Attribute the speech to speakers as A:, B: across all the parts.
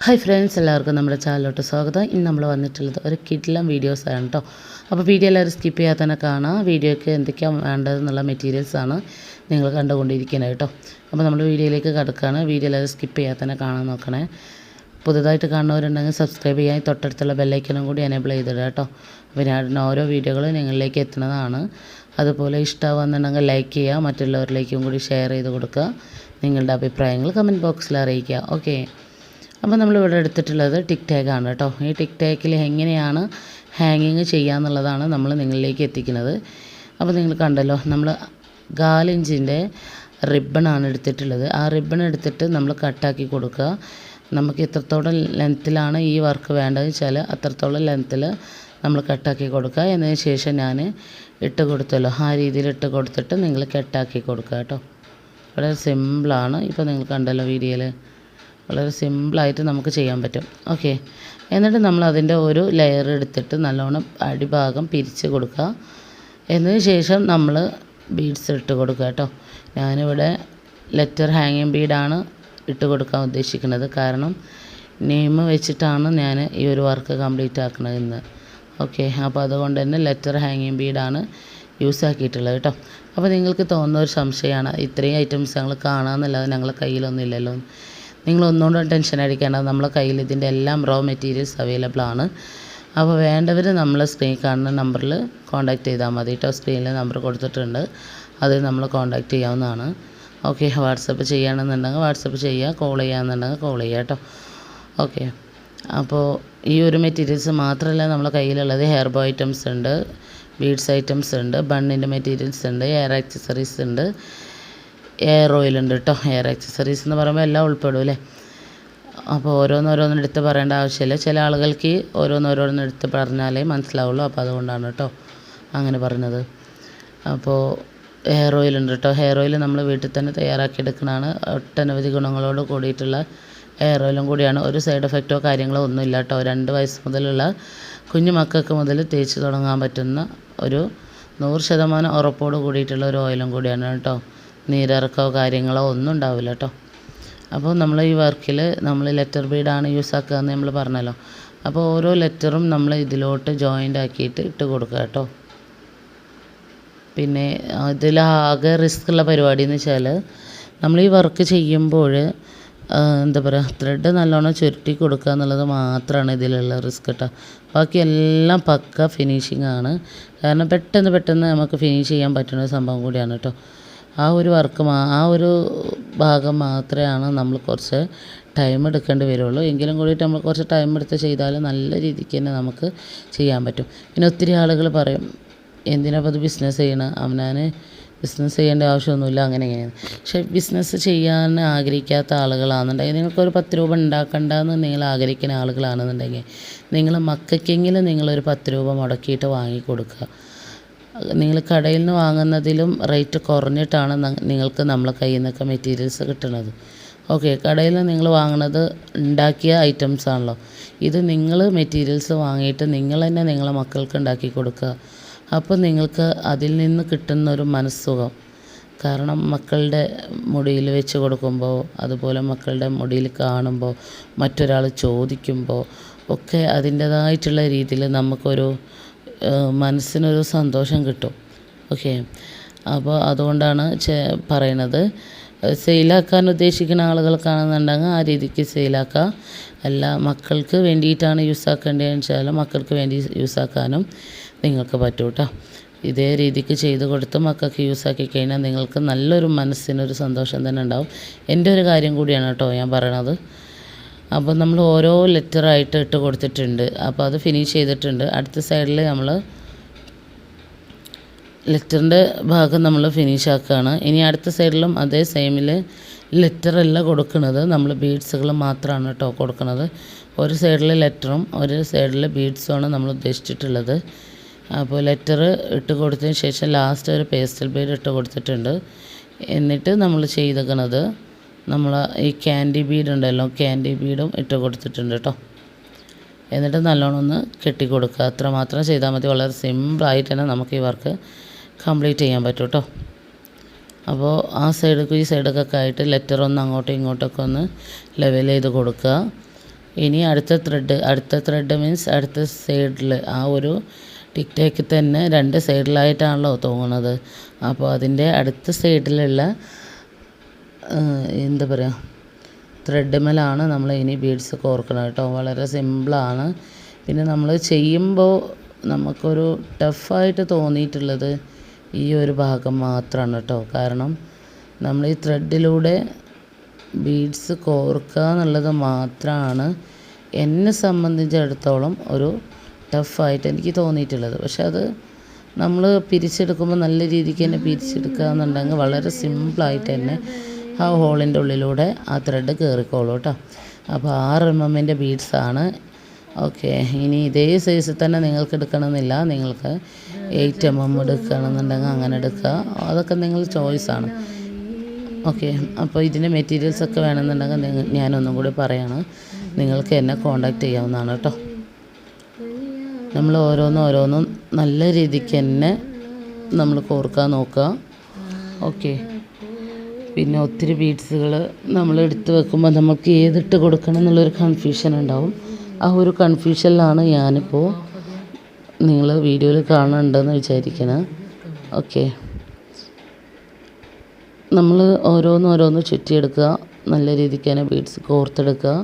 A: Hi friends എല്ലാവർക്കും നമ്മുടെ ചാനലിലോട്ട് സ്വാഗതം. ഇന്ന് നമ്മൾ വന്നിട്ടുള്ളത് ഒരു കിഡ്ലം വീഡിയോസാണ് കേട്ടോ അപ്പോൾ വീഡിയോ എല്ലാവരും സ്കിപ്പ് ചെയ്യാതെ തന്നെ കാണാം. വീഡിയോയ്ക്ക് എന്തൊക്കെയാണ് വേണ്ടതെന്നുള്ള മെറ്റീരിയൽസാണ് നിങ്ങൾ കണ്ടുകൊണ്ടിരിക്കുന്നത് കേട്ടോ അപ്പോൾ നമ്മൾ വീഡിയോയിലേക്ക് കിടക്കുകയാണ് വീഡിയോ എല്ലാവരും സ്കിപ്പ് ചെയ്യാതെ തന്നെ കാണാൻ നോക്കണേ. പുതുതായിട്ട് കാണുന്നവരുണ്ടെങ്കിൽ സബ്സ്ക്രൈബ് ചെയ്യാൻ തൊട്ടടുത്തുള്ള ബെല്ലൈക്കനും കൂടി എനേബിൾ ചെയ്തിടുക കേട്ടോ അപ്പോൾ ഞാൻ ഓരോ വീഡിയോകളും നിങ്ങളിലേക്ക് എത്തുന്നതാണ്. അതുപോലെ ഇഷ്ടമാവുന്നുണ്ടെങ്കിൽ ലൈക്ക് ചെയ്യുക മറ്റുള്ളവരിലേക്കും കൂടി ഷെയർ ചെയ്ത് കൊടുക്കുക. നിങ്ങളുടെ അഭിപ്രായങ്ങൾ കമന്റ് ബോക്സിൽ അറിയിക്കുക. ഓക്കെ അപ്പോൾ നമ്മളിവിടെ എടുത്തിട്ടുള്ളത് ടിക് ടാഗാണ് കേട്ടോ. ഈ ടിക് ടാക്കിൽ എങ്ങനെയാണ് ഹാങ്ങിങ് ചെയ്യാന്നുള്ളതാണ് നമ്മൾ നിങ്ങളിലേക്ക് എത്തിക്കുന്നത്. അപ്പോൾ നിങ്ങൾ കണ്ടല്ലോ നമ്മൾ കാലിഞ്ചിന്റെ റിബണാണ് എടുത്തിട്ടുള്ളത്. ആ റിബൺ എടുത്തിട്ട് നമ്മൾ കട്ടാക്കി കൊടുക്കുക. നമുക്ക് എത്രത്തോളം ലെങ്ത്തിലാണ് ഈ വർക്ക് വേണ്ടതെന്ന് വെച്ചാൽ അത്രത്തോളം ലെങ്ത്തിൽ നമ്മൾ കട്ടാക്കി കൊടുക്കുക. എന്നതിന് ശേഷം ഞാൻ ഇട്ട് കൊടുത്തല്ലോ. ആ രീതിയിൽ ഇട്ട് കൊടുത്തിട്ട് നിങ്ങൾ കെട്ടാക്കി കൊടുക്കുക കേട്ടോ. വളരെ സിമ്പിളാണ്. ഇപ്പോൾ നിങ്ങൾ കണ്ടല്ലോ വീഡിയോയിൽ. വളരെ സിമ്പിളായിട്ട് നമുക്ക് ചെയ്യാൻ പറ്റും. ഓക്കെ. എന്നിട്ട് നമ്മൾ അതിന്റെ ഒരു ലെയർ എടുത്തിട്ട് നല്ലോണം അടിഭാഗം പിരിച്ച് കൊടുക്കുക. എന്നതിന് ശേഷം നമ്മൾ ബീഡ്സ് ഇട്ട് കൊടുക്കുക കേട്ടോ. ഞാനിവിടെ ലെറ്റർ ഹാങ്ങിങ് ബീഡാണ് ഇട്ട് കൊടുക്കാൻ ഉദ്ദേശിക്കുന്നത്. കാരണം നെയിം വെച്ചിട്ടാണ് ഞാൻ ഈ ഒരു വർക്ക് കംപ്ലീറ്റ് ആക്കുന്നത് ഇന്ന്. ഓക്കെ. അപ്പോൾ അതുകൊണ്ട് തന്നെ ലെറ്റർ ഹാങ്ങിങ് ബീഡാണ് യൂസ് ആക്കിയിട്ടുള്ളത് കേട്ടോ. അപ്പോൾ നിങ്ങൾക്ക് തോന്നുന്ന ഒരു സംശയമാണ് ഇത്രയും ഐറ്റംസ് ഞങ്ങൾ കാണാമെന്നല്ലാതെ ഞങ്ങളുടെ കയ്യിലൊന്നും ഇല്ലല്ലോ നിങ്ങൾ ഒന്നുകൊണ്ടും ടെൻഷൻ അടിക്കേണ്ട നമ്മളെ കയ്യിൽ ഇതിന്റെ എല്ലാം റോ മെറ്റീരിയൽസ് അവൈലബിൾ ആണ്. അപ്പോൾ വേണ്ടവർ നമ്മൾ സ്ക്രീൻ കാണുന്ന നമ്പറിൽ കോൺടാക്റ്റ് ചെയ്താൽ മതി. കേട്ടോ സ്ക്രീനിൽ നമ്പർ കൊടുത്തിട്ടുണ്ട്. അതിൽ നമ്മൾ കോൺടാക്റ്റ് ചെയ്യാവുന്നതാണ്. ഓക്കെ വാട്സപ്പ് ചെയ്യുകയാണെന്നുണ്ടെങ്കിൽ വാട്സപ്പ് ചെയ്യുക കോൾ ചെയ്യുകയാണെന്നുണ്ടെങ്കിൽ കോൾ ചെയ്യുക കേട്ടോ. ഓക്കെ അപ്പോൾ ഈ ഒരു മെറ്റീരിയൽസ് മാത്രമല്ല നമ്മളെ കയ്യിലുള്ളത്. ഹെയർ ബോ ഐറ്റംസ് ഉണ്ട് ബീഡ്സ് ഐറ്റംസ് ഉണ്ട് ബണ്ണിന്റെ മെറ്റീരിയൽസ് ഉണ്ട് ഹെയർ ആക്സസറീസ് ഉണ്ട്. എയർ ഓയിൽ ഉണ്ട് കേട്ടോ എയർ ആക്സസറീസ് എന്ന് പറയുമ്പോൾ എല്ലാം ഉൾപ്പെടും അല്ലേ? അപ്പോൾ ഓരോന്നോരോന്നും എടുത്ത് പറയേണ്ട ആവശ്യമില്ല. ചില ആളുകൾക്ക് ഓരോന്നോരോന്ന് എടുത്ത് പറഞ്ഞാലേ മനസ്സിലാവുള്ളൂ. അപ്പോൾ അതുകൊണ്ടാണ് കേട്ടോ അങ്ങനെ പറഞ്ഞത്. അപ്പോൾ ഹെയർ ഓയിൽ ഉണ്ട് കേട്ടോ ഹെയർ ഓയിൽ നമ്മൾ വീട്ടിൽ തന്നെ തയ്യാറാക്കി എടുക്കുന്നതാണ്. ഒട്ടനവധി ഗുണങ്ങളോട് കൂടിയിട്ടുള്ള ഹെയർ ഓയിലും കൂടിയാണ്. ഒരു സൈഡ് എഫക്റ്റോ കാര്യങ്ങളോ ഒന്നുമില്ല കേട്ടോ രണ്ട് വയസ്സ് മുതലുള്ള കുഞ്ഞു മക്കൾക്ക് മുതൽ തേച്ച് തുടങ്ങാൻ പറ്റുന്ന ഒരു നൂറ് ശതമാനം ഉറപ്പോട് കൂടിയിട്ടുള്ള ഒരു ഓയിലും കൂടിയാണ് കേട്ടോ നീരിറക്കോ കാര്യങ്ങളോ ഒന്നും ഉണ്ടാവില്ല കേട്ടോ അപ്പോൾ നമ്മൾ ഈ വർക്കിൽ നമ്മൾ ലെറ്റർ ബീഡാണ് യൂസ് ആക്കുക എന്ന് നമ്മൾ പറഞ്ഞല്ലോ. അപ്പോൾ ഓരോ ലെറ്ററും നമ്മൾ ഇതിലോട്ട് ജോയിന്റ് ആക്കിയിട്ട് ഇട്ട് കൊടുക്കുക കേട്ടോ പിന്നെ ഇതിലാകെ റിസ്ക് ഉള്ള പരിപാടി എന്ന് വെച്ചാൽ നമ്മൾ ഈ വർക്ക് ചെയ്യുമ്പോൾ എന്താ പറയുക ത്രെഡ് നല്ലോണം ചുരുട്ടി കൊടുക്കുക എന്നുള്ളത് മാത്രമാണ് ഇതിലുള്ള റിസ്ക് കേട്ടോ ബാക്കി എല്ലാം പക്ക ഫിനിഷിംഗ് ആണ്. കാരണം പെട്ടെന്ന് പെട്ടെന്ന് നമുക്ക് ഫിനിഷ് ചെയ്യാൻ പറ്റുന്ന സംഭവം കൂടിയാണ് കേട്ടോ ആ ഒരു വർക്ക് ആ ഒരു ഭാഗം മാത്രമാണ് നമ്മൾ കുറച്ച് ടൈം എടുക്കേണ്ടി വരുള്ളൂ. എങ്കിലും കൂടിയിട്ട് നമ്മൾ കുറച്ച് ടൈം എടുത്ത് ചെയ്താൽ നല്ല രീതിക്ക് തന്നെ നമുക്ക് ചെയ്യാൻ പറ്റും. പിന്നെ ഒത്തിരി ആളുകൾ പറയും എന്തിനാ അത് ബിസിനസ് ചെയ്യണം? അവനാൻ ബിസിനസ് ചെയ്യേണ്ട ആവശ്യമൊന്നുമില്ല. അങ്ങനെ ഇങ്ങനെയാണ്. പക്ഷേ ബിസിനസ് ചെയ്യാൻ ആഗ്രഹിക്കാത്ത ആളുകളാണെന്നുണ്ടെങ്കിൽ നിങ്ങൾക്കൊരു പത്ത് രൂപ ഉണ്ടാക്കണ്ടെന്ന് നിങ്ങൾ ആഗ്രഹിക്കുന്ന ആളുകളാണെന്നുണ്ടെങ്കിൽ നിങ്ങളെ മക്കൾക്കെങ്കിലും നിങ്ങളൊരു പത്ത് രൂപ മുടക്കിയിട്ട് വാങ്ങി കൊടുക്കുക നിങ്ങൾ കടയിൽ നിന്ന് വാങ്ങുന്നതിലും റേറ്റ് കുറഞ്ഞിട്ടാണ് നിങ്ങൾക്ക് നമ്മളെ കയ്യിൽ നിന്നൊക്കെ മെറ്റീരിയൽസ് കിട്ടുന്നത് ഓക്കെ കടയിൽ നിന്ന് നിങ്ങൾ വാങ്ങുന്നത് ഉണ്ടാക്കിയ ഐറ്റംസ് ആണല്ലോ. ഇത് നിങ്ങൾ മെറ്റീരിയൽസ് വാങ്ങിയിട്ട് നിങ്ങൾ തന്നെ നിങ്ങളെ മക്കൾക്ക് ഉണ്ടാക്കി കൊടുക്കുക. അപ്പോൾ നിങ്ങൾക്ക് അതിൽ നിന്ന് കിട്ടുന്ന ഒരു മനസ്സുഖം. കാരണം മക്കളുടെ മുടിയിൽ വെച്ച് കൊടുക്കുമ്പോൾ അതുപോലെ മക്കളുടെ മുടിയിൽ കാണുമ്പോൾ മറ്റൊരാൾ ചോദിക്കുമ്പോൾ ഒക്കെ അതിന്റേതായിട്ടുള്ള രീതിയിൽ നമുക്കൊരു മനസ്സിനൊരു സന്തോഷം കിട്ടും. ഓക്കെ? അപ്പോൾ അതുകൊണ്ടാണ് പറയണത് സെയിലാക്കാൻ ഉദ്ദേശിക്കുന്ന ആളുകൾക്കാണെന്നുണ്ടെങ്കിൽ ആ രീതിക്ക് സെയിലാക്കുക അല്ല മക്കൾക്ക് വേണ്ടിയിട്ടാണ് യൂസ് ആക്കേണ്ടതെന്ന് വെച്ചാൽ മക്കൾക്ക് വേണ്ടി യൂസ് ആക്കാനും നിങ്ങൾക്ക് പറ്റും കേട്ടോ ഇതേ രീതിക്ക് ചെയ്ത് കൊടുത്ത് മക്കൾക്ക് യൂസ് ആക്കി കഴിഞ്ഞാൽ നിങ്ങൾക്ക് നല്ലൊരു മനസ്സിനൊരു സന്തോഷം തന്നെ ഉണ്ടാവും. എന്റെ ഒരു കാര്യം കൂടിയാണ് കേട്ടോ ഞാൻ പറയണത്. അപ്പോൾ നമ്മൾ ഓരോ ലെറ്ററായിട്ട് ഇട്ട് കൊടുത്തിട്ടുണ്ട്. അപ്പോൾ അത് ഫിനിഷ് ചെയ്തിട്ടുണ്ട്. അടുത്ത സൈഡിൽ നമ്മൾ ലെറ്ററിന്റെ ഭാഗം നമ്മൾ ഫിനിഷ് ആക്കുകയാണ് ഇനി അടുത്ത സൈഡിലും അതേ സെയിമിൽ ലെറ്ററല്ല കൊടുക്കുന്നത് നമ്മൾ ബീഡ്സുകൾ മാത്രമാണ് കേട്ടോ കൊടുക്കുന്നത് ഒരു സൈഡിൽ ലെറ്ററും ഒരു സൈഡിൽ ബീഡ്സുമാണ് നമ്മൾ ഉദ്ദേശിച്ചിട്ടുള്ളത്. അപ്പോൾ ലെറ്റർ ഇട്ട് കൊടുത്തതിന് ശേഷം ലാസ്റ്റ് ഒരു പേസ്റ്റൽ ബീഡ് ഇട്ട് കൊടുത്തിട്ടുണ്ട്. എന്നിട്ട് നമ്മൾ ചെയ്തേക്കണത് നമ്മൾ ഈ ക്യാൻഡി ബീഡ് ഉണ്ടല്ലോ ക്യാൻഡി ബീഡും ഇട്ട് കൊടുത്തിട്ടുണ്ട് കേട്ടോ. എന്നിട്ട് നല്ലോണം ഒന്ന് കെട്ടി കൊടുക്കുക അത്ര മാത്രം ചെയ്താൽ മതി. വളരെ സിമ്പിളായിട്ട് തന്നെ നമുക്ക് ഈ വർക്ക് കംപ്ലീറ്റ് ചെയ്യാൻ പറ്റും കേട്ടോ. അപ്പോൾ ആ സൈഡൊക്കെ ഈ സൈഡൊക്കെ ആയിട്ട് ലെറ്റർ ഒന്ന് അങ്ങോട്ടും ഇങ്ങോട്ടൊക്കെ ഒന്ന് ലെവൽ ചെയ്ത് കൊടുക്കുക. ഇനി അടുത്ത ത്രെഡ് അടുത്ത ത്രെഡ് മീൻസ് അടുത്ത സൈഡിൽ ആ ഒരു ടിക്ടേക്ക് തന്നെ രണ്ട് സൈഡിലായിട്ടാണല്ലോ തോന്നുന്നത്. അപ്പോൾ അതിന്റെ അടുത്ത സൈഡിലുള്ള എന്താ പറയുക ത്രെഡ്മിലാണ് നമ്മൾ ഇനി ബീഡ്സ് കോർക്കണം കേട്ടോ. വളരെ സിമ്പിളാണ് പിന്നെ നമ്മൾ ചെയ്യുമ്പോൾ നമുക്കൊരു ടഫായിട്ട് തോന്നിയിട്ടുള്ളത് ഈ ഒരു ഭാഗം മാത്രമാണ് കേട്ടോ. കാരണം നമ്മൾ ഈ ത്രെഡിലൂടെ ബീഡ്സ് കോർക്കുക എന്നുള്ളത് മാത്രമാണ് എന്നെ സംബന്ധിച്ചിടത്തോളം ഒരു ടഫായിട്ട് എനിക്ക് തോന്നിയിട്ടുള്ളത്. പക്ഷെ അത് നമ്മൾ പിരിച്ചെടുക്കുമ്പോൾ നല്ല രീതിക്ക് തന്നെ പിരിച്ചെടുക്കുക എന്നുണ്ടെങ്കിൽ വളരെ സിമ്പിളായിട്ട് തന്നെ ആ ഹോളിന്റെ ഉള്ളിലൂടെ ആ ത്രെഡ് കയറിക്കോളൂ കേട്ടോ. അപ്പോൾ ആറ് എം എമ്മിന്റെ ബീഡ്സാണ് ഓക്കെ ഇനി ഇതേ സൈസിൽ തന്നെ നിങ്ങൾക്ക് എടുക്കണമെന്നില്ല. നിങ്ങൾക്ക് എയ്റ്റ് എം എം എടുക്കണമെന്നുണ്ടെങ്കിൽ അങ്ങനെ എടുക്കുക. അതൊക്കെ നിങ്ങൾ ചോയ്സാണ് ഓക്കെ അപ്പോൾ ഇതിന്റെ മെറ്റീരിയൽസ് ഒക്കെ വേണമെന്നുണ്ടെങ്കിൽ നിങ്ങൾ ഞാനൊന്നും കൂടി പറയാണ്. നിങ്ങൾക്ക് എന്നെ കോണ്ടാക്ട് ചെയ്യാവുന്നതാണ് കേട്ടോ. നമ്മൾ ഓരോന്നും ഓരോന്നും നല്ല രീതിക്ക് തന്നെ നമ്മൾ കോർക്കാൻ നോക്കുക. ഓക്കെ പിന്നെ ഒത്തിരി ബീഡ്സുകൾ നമ്മൾ എടുത്ത് വെക്കുമ്പോൾ നമുക്ക് ഏതിട്ട് കൊടുക്കണം എന്നുള്ളൊരു കൺഫ്യൂഷൻ ഉണ്ടാവും. ആ ഒരു കൺഫ്യൂഷനിലാണ് ഞാനിപ്പോൾ നിങ്ങൾ വീഡിയോയിൽ കാണുന്നുണ്ടെന്ന് വിചാരിക്കണം. ഓക്കെ നമ്മൾ ഓരോന്ന് ഓരോന്ന് ചുറ്റിയെടുക്കുക. നല്ല രീതിക്ക് തന്നെ ബീഡ്സ് കോർത്തെടുക്കുക.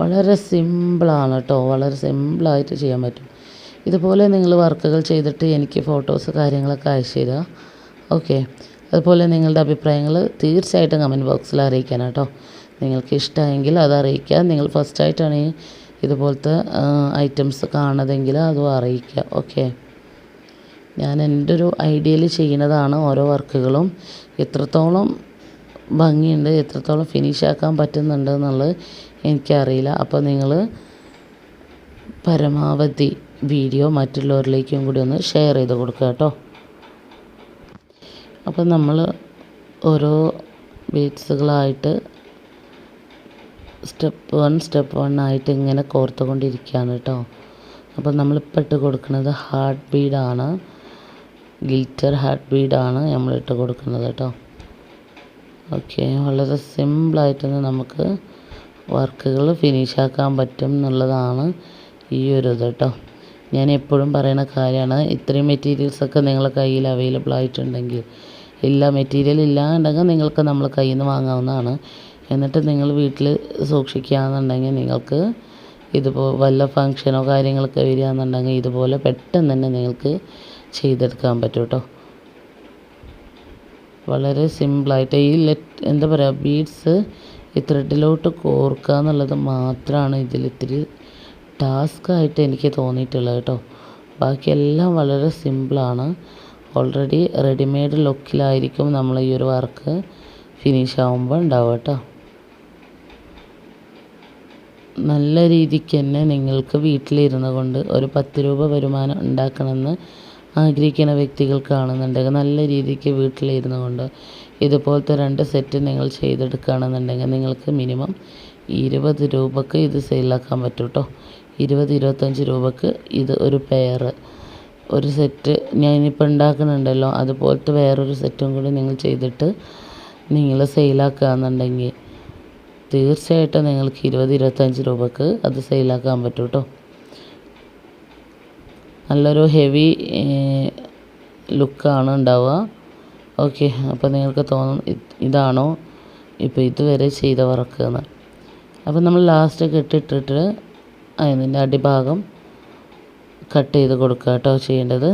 A: വളരെ സിമ്പിളാണ് കേട്ടോ വളരെ സിമ്പിളായിട്ട് ചെയ്യാൻ പറ്റും. ഇതുപോലെ നിങ്ങൾ വർക്കുകൾ ചെയ്തിട്ട് എനിക്ക് ഫോട്ടോസ് കാര്യങ്ങളൊക്കെ അയച്ചു തരിക. ഓക്കെ അതുപോലെ നിങ്ങളുടെ അഭിപ്രായങ്ങൾ തീർച്ചയായിട്ടും കമന്റ് ബോക്സിൽ അറിയിക്കാൻ കേട്ടോ. നിങ്ങൾക്ക് ഇഷ്ടമായെങ്കിൽ അത് അറിയിക്കുക. നിങ്ങൾ ഫസ്റ്റായിട്ടാണ് ഈ ഇതുപോലത്തെ ഐറ്റംസ് കാണുന്നതെങ്കിൽ അതും അറിയിക്കുക. ഓക്കെ ഞാൻ എന്റെ ഒരു ഐഡിയയിൽ ചെയ്യുന്നതാണ് ഓരോ വർക്കുകളും. എത്രത്തോളം ഭംഗിയുണ്ട് എത്രത്തോളം ഫിനിഷ് ആക്കാൻ പറ്റുന്നുണ്ട് എന്നുള്ളത് എനിക്കറിയില്ല. അപ്പോൾ നിങ്ങൾ പരമാവധി വീഡിയോ മറ്റുള്ളവരിലേക്കും കൂടി ഒന്ന് ഷെയർ ചെയ്ത് കൊടുക്കുക കേട്ടോ. അപ്പോൾ നമ്മൾ ഓരോ ബീഡ്സുകളായിട്ട് സ്റ്റെപ്പ് വൺ സ്റ്റെപ്പ് വൺ ആയിട്ട് ഇങ്ങനെ കോർത്തുകൊണ്ടിരിക്കുകയാണ് കേട്ടോ. അപ്പോൾ നമ്മളിപ്പോൾ ഇട്ട് കൊടുക്കുന്നത് ഹാർട്ട് ബീഡാണ് ഗിൽറ്റർ ഹാർട്ട് ബീഡാണ് നമ്മളിട്ട് കൊടുക്കുന്നത് കേട്ടോ. ഓക്കെ വളരെ സിമ്പിളായിട്ട് തന്നെ നമുക്ക് വർക്കുകൾ ഫിനിഷ് ആക്കാൻ പറ്റും എന്നുള്ളതാണ് ഈ ഒരു ഇത് കേട്ടോ. ഞാൻ എപ്പോഴും പറയുന്ന കാര്യമാണ് ഇത്രയും മെറ്റീരിയൽസൊക്കെ നിങ്ങളുടെ കയ്യിൽ അവൈലബിൾ ആയിട്ടുണ്ടെങ്കിൽ ഇല്ല മെറ്റീരിയൽ ഇല്ലാന്നുണ്ടെങ്കിൽ നിങ്ങൾക്ക് നമ്മൾ കയ്യിൽ നിന്ന് വാങ്ങാവുന്നതാണ്. എന്നിട്ട് നിങ്ങൾ വീട്ടിൽ സൂക്ഷിക്കുകയാണെന്നുണ്ടെങ്കിൽ നിങ്ങൾക്ക് ഇതിപ്പോൾ വല്ല ഫങ്ഷനോ കാര്യങ്ങളൊക്കെ വരികയാണെന്നുണ്ടെങ്കിൽ ഇതുപോലെ പെട്ടെന്ന് തന്നെ നിങ്ങൾക്ക് ചെയ്തെടുക്കാൻ പറ്റും കേട്ടോ വളരെ സിമ്പിളായിട്ട് ഈ ലെറ്റ് എന്താ പറയുക ബീഡ്സ് ഈ ത്രെഡിലോട്ട് കോർക്കുക എന്നുള്ളത് മാത്രമാണ് ഇതിൽ ഇത്തിരി ടാസ്ക് ആയിട്ട് എനിക്ക് തോന്നിയിട്ടുള്ളത് കേട്ടോ. ബാക്കിയെല്ലാം വളരെ സിമ്പിളാണ് ഓൾറെഡി റെഡിമെയ്ഡ് ലുക്കിലായിരിക്കും നമ്മൾ ഈ ഒരു വർക്ക് ഫിനിഷ് ആകുമ്പോൾ ഉണ്ടാവുക കേട്ടോ നല്ല രീതിക്ക് തന്നെ നിങ്ങൾക്ക് വീട്ടിലിരുന്നു കൊണ്ട് ഒരു പത്ത് രൂപ വരുമാനം ഉണ്ടാക്കണമെന്ന് ആഗ്രഹിക്കുന്ന വ്യക്തികൾ വ്യക്തികൾക്കാണെന്നുണ്ടെങ്കിൽ നല്ല രീതിക്ക് വീട്ടിലിരുന്നു കൊണ്ട് ഇതുപോലത്തെ രണ്ട് സെറ്റ് നിങ്ങൾ ചെയ്തെടുക്കുകയാണെന്നുണ്ടെങ്കിൽ നിങ്ങൾക്ക് മിനിമം ഇരുപത് രൂപക്ക് ഇത് സെയിലാക്കാൻ പറ്റും കേട്ടോ ഇരുപത് ഇരുപത്തഞ്ച് രൂപക്ക് ഇത് ഒരു പെയർ ഒരു സെറ്റ് ഞാൻ ഞാനിപ്പോൾ ഉണ്ടാക്കുന്നുണ്ടല്ലോ. അതുപോലത്തെ വേറൊരു സെറ്റും കൂടി നിങ്ങൾ ചെയ്തിട്ട് നിങ്ങൾ സെയിലാക്കുകയാണെന്നുണ്ടെങ്കിൽ തീർച്ചയായിട്ടും നിങ്ങൾക്ക് ഇരുപത് ഇരുപത്തഞ്ച് രൂപക്ക് അത് സെയിലാക്കാൻ പറ്റും കേട്ടോ നല്ലൊരു ഹെവി ലുക്കാണ് ഉണ്ടാവുക. ഓക്കെ അപ്പോൾ നിങ്ങൾക്ക് തോന്നും ഇതാണോ? ഇപ്പോൾ ഇതുവരെ ചെയ്ത വർക്ക് എന്ന്. അപ്പോൾ നമ്മൾ ലാസ്റ്റ് കെട്ടിട്ടിട്ട് അതിന്റെ അടിഭാഗം കട്ട് ചെയ്ത് കൊടുക്കുക കേട്ടോ ചെയ്യേണ്ടത്.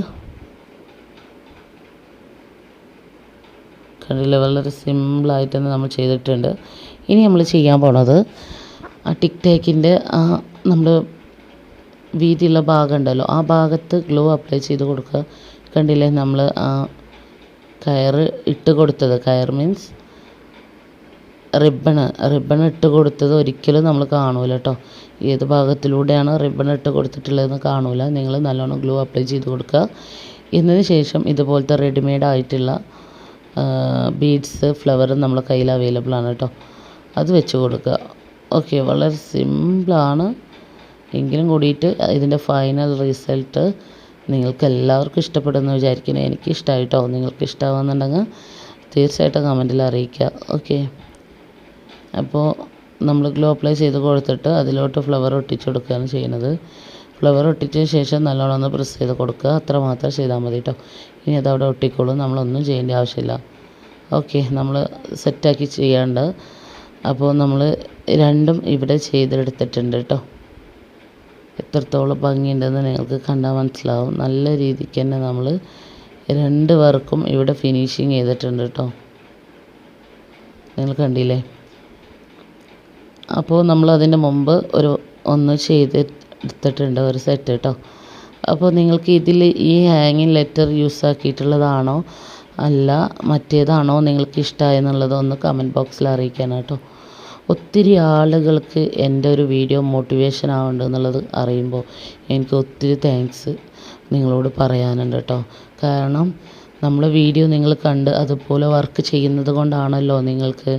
A: കണ്ടില്ല വളരെ സിമ്പിളായിട്ട് തന്നെ നമ്മൾ ചെയ്തിട്ടുണ്ട്. ഇനി നമ്മൾ ചെയ്യാൻ പോണത് ആ ടിക് ടേക്കിന്റെ ആ നമ്മൾ വീതിയുള്ള ഭാഗം ഉണ്ടല്ലോ ആ ഭാഗത്ത് ഗ്ലോ അപ്ലൈ ചെയ്ത് കൊടുക്കുക. കണ്ടില്ലേ നമ്മൾ ആ കയർ ഇട്ട് കൊടുത്തത്. കയർ മീൻസ് റിബണ് റിബൺ ഇട്ട് കൊടുത്തത് ഒരിക്കലും നമ്മൾ കാണില്ല കേട്ടോ ഏത് ഭാഗത്തിലൂടെയാണ് റിബൺ ഇട്ട് കൊടുത്തിട്ടുള്ളതെന്ന് കാണില്ല നിങ്ങൾ നല്ലോണം ഗ്ലൂ അപ്ലൈ ചെയ്ത് കൊടുക്കുക എന്നതിന് ശേഷം ഇതുപോലത്തെ റെഡിമെയ്ഡ് ആയിട്ടുള്ള ബീഡ്സ് ഫ്ലവർ നമ്മളെ കയ്യിൽ അവൈലബിൾ ആണ് കേട്ടോ അത് വെച്ച് കൊടുക്കുക ഓക്കെ വളരെ സിമ്പിളാണ് എങ്കിലും കൂടിയിട്ട് ഇതിന്റെ ഫൈനൽ റിസൾട്ട് നിങ്ങൾക്ക് എല്ലാവർക്കും ഇഷ്ടപ്പെടുമെന്ന് വിചാരിക്കുന്നത് എനിക്ക് ഇഷ്ടമായിട്ടോ നിങ്ങൾക്ക് ഇഷ്ടമാകുന്നുണ്ടെങ്കിൽ തീർച്ചയായിട്ടും കമന്റിൽ അറിയിക്കുക. ഓക്കെ അപ്പോൾ നമ്മൾ ഗ്ലോ അപ്ലൈ ചെയ്ത് കൊടുത്തിട്ട് അതിലോട്ട് ഫ്ലവർ ഒട്ടിച്ച് കൊടുക്കുകയാണ് ചെയ്യുന്നത്. ഫ്ലവർ ഒട്ടിച്ച ശേഷം നല്ലോണം ഒന്ന് പ്രസ് ചെയ്ത് കൊടുക്കുക. അത്ര മാത്രം ചെയ്താൽ മതി കേട്ടോ ഇനി അതവിടെ ഒട്ടിക്കോളും. നമ്മളൊന്നും ചെയ്യേണ്ട ആവശ്യമില്ല. ഓക്കെ നമ്മൾ സെറ്റാക്കി ചെയ്യാണ്ട്. അപ്പോൾ നമ്മൾ രണ്ടും ഇവിടെ ചെയ്തെടുത്തിട്ടുണ്ട് കേട്ടോ എത്രത്തോളം ഭംഗിയുണ്ടെന്ന് നിങ്ങൾക്ക് കണ്ടാൽ മനസ്സിലാവും. നല്ല രീതിക്ക് തന്നെ നമ്മൾ രണ്ട് വർക്കും ഇവിടെ ഫിനിഷിങ് ചെയ്തിട്ടുണ്ട് കേട്ടോ നിങ്ങൾ കണ്ടില്ലേ? അപ്പോൾ നമ്മൾ അതിന് മുമ്പ് ഒരു ഒന്ന് ചെയ്ത് എടുത്തിട്ടുണ്ട് ഒരു സെറ്റ് കേട്ടോ. അപ്പോൾ നിങ്ങൾക്ക് ഇതിൽ ഈ ഹാങ്ങിങ് ലെറ്റർ യൂസ് ആക്കിയിട്ടുള്ളതാണോ അല്ല മറ്റേതാണോ നിങ്ങൾക്ക് ഇഷ്ടമായെന്നുള്ളത് ഒന്ന് കമന്റ് ബോക്സിൽ അറിയിക്കാനാണ് കേട്ടോ. ഒത്തിരി ആളുകൾക്ക് എന്റെ ഒരു വീഡിയോ മോട്ടിവേഷൻ ആവുന്നുണ്ട് എന്നുള്ളത് അറിയുമ്പോൾ എനിക്ക് ഒത്തിരി താങ്ക്സ് നിങ്ങളോട് പറയാനുണ്ട് കേട്ടോ. കാരണം നമ്മൾ വീഡിയോ നിങ്ങൾ കണ്ട് അതുപോലെ വർക്ക് ചെയ്യുന്നത് കൊണ്ടാണല്ലോ നിങ്ങൾക്ക്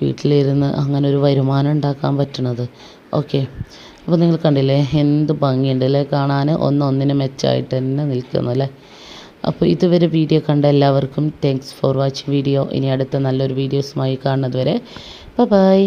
A: വീട്ടിലിരുന്ന് അങ്ങനെ ഒരു വരുമാനം ഉണ്ടാക്കാൻ പറ്റണത്. ഓക്കെ അപ്പോൾ നിങ്ങൾ കണ്ടില്ലേ എന്ത് ഭംഗിയുണ്ട് അല്ലേ? കാണാൻ ഒന്ന് ഒന്നിന് മെച്ചമായിട്ട് തന്നെ നിൽക്കുന്നു അല്ലേ? അപ്പോൾ ഇതുവരെ വീഡിയോ കണ്ട എല്ലാവർക്കും താങ്ക്സ് ഫോർ വാച്ചിങ് വീഡിയോ ഇനി അടുത്ത നല്ലൊരു വീഡിയോസുമായി കാണുന്നത് വരെ. ബൈ